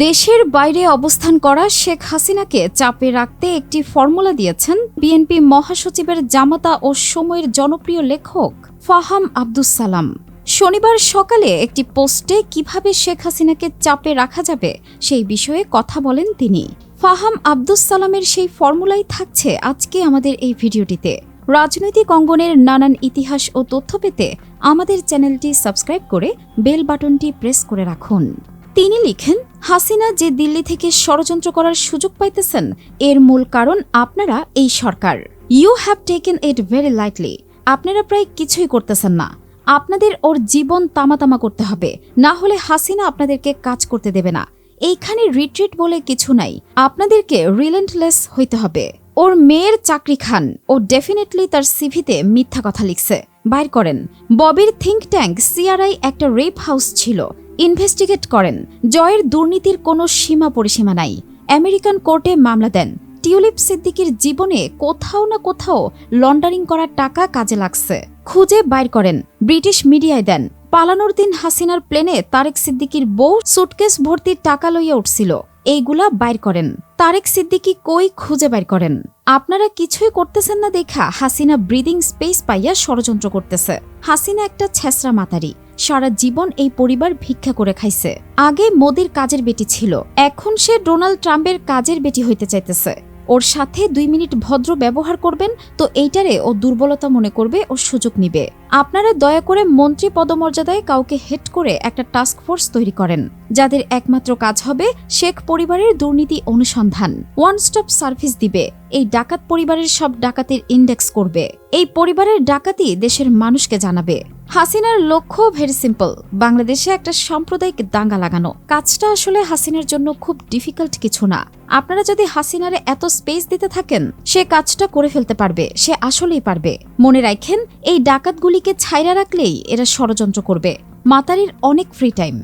দেশের বাইরে অবস্থান করা শেখ হাসিনাকে চাপে রাখতে একটি ফর্মুলা দিয়েছেন বিএনপি মহাসচিবের জামাতা ও সময়ের জনপ্রিয় লেখক ফাহাম আব্দুস সালাম। শনিবার সকালে একটি পোস্টে কীভাবে শেখ হাসিনাকে চাপে রাখা যাবে সেই বিষয়ে কথা বলেন তিনি। ফাহাম আব্দুস সালামের সেই ফর্মুলাই থাকছে আজকে আমাদের এই ভিডিওটিতে। রাজনৈতিক অঙ্গনের নানান ইতিহাস ও তথ্য পেতে আমাদের চ্যানেলটি সাবস্ক্রাইব করে বেল বাটনটি প্রেস করে রাখুন। তিনি লিখেন, হাসিনা যে দিল্লি থেকে ষড়যন্ত্র করার সুযোগ পাইতেছেন, এর মূল কারণ আপনারা এই সরকার। You have taken it very lightly আপনারা প্রায় কিছুই করতেছেন না। আপনাদের ওর জীবন তামাতামা করতে হবে। না হলে হাসিনা আপনাদেরকে কাজ করতে দেবে না। এইখানে রিট্রিট বলে কিছু নাই। আপনাদেরকে রিলেন্টলেস হইতে হবে। ওর মেয়ের চাকরি খান। ও ডেফিনেটলি তার সিভিতে মিথ্যা কথা লিখছে। বাইর করেন। ববির থিঙ্ক ট্যাঙ্ক সিআরআই একটা রেপ হাউস ছিল। ইনভেস্টিগেট করেন। জয়ের দুর্নীতির কোনো সীমা পরিসীমা নাই। আমেরিকান কোর্টে মামলা দেন। টিউলিপ সিদ্দিকির জীবনে কোথাও না কোথাও লন্ডারিং করার টাকা কাজে লাগছে। খুঁজে বাইর করেন। ব্রিটিশ মিডিয়ায় দেন। পালানোর দিন হাসিনার প্লেনে তারেক সিদ্দিকির বউ সুটকেস ভর্তি টাকা লইয়া উঠছিল। এইগুলা বাইর করেন। তারেক সিদ্দিকি কই খুঁজে বাইর করেন? আপনারা কিছুই করতেছেন না দেখা হাসিনা ব্রিদিং স্পেস পাইয়া ষড়যন্ত্র করতেছে। হাসিনা একটা ছেসরা মাতারি। সারা জীবন এই পরিবার ভিক্ষা করে খাইছে। আগে মোদির কাজের বেটি ছিল, এখন সে ডোনাল্ড ট্রাম্পের কাজের বেটি হইতে চাইতেছে। ওর সাথে দুই মিনিট ভদ্র ব্যবহার করবেন, তো এইটারে ও দুর্বলতা মনে করবে ও সুযোগ নিবে। আপনারা দয়া করে মন্ত্রী পদমর্যাদায় কাউকে হেড করে একটা টাস্ক ফোর্স তৈরি করেন, যাদের একমাত্র কাজ হবে শেখ পরিবারের দুর্নীতি অনুসন্ধান। ওয়ান স্টপ সার্ভিস দিবে, এই ডাকাত পরিবারের সব ডাকাতির ইন্ডেক্স করবে। এই পরিবারের ডাকাতি দেশের মানুষকে জানাবে। হাসিনার লক্ষ্য ভেরি সিম্পল বাংলাদেশে একটা সাম্প্রদায়িক দাঙ্গা লাগানো। কাজটা আসলে হাসিনার জন্য খুব ডিফিকাল্ট কিছু না। আপনারা যদি হাসিনারে এত স্পেস দিতে থাকেন, সে কাজটা করে ফেলতে পারবে, সে আসলেই পারবে। মনে রাখেন, এই ডাকাতগুলিকে ছাইরা রাখলেই এরা ষড়যন্ত্র করবে। মাতারির অনেক ফ্রি টাইম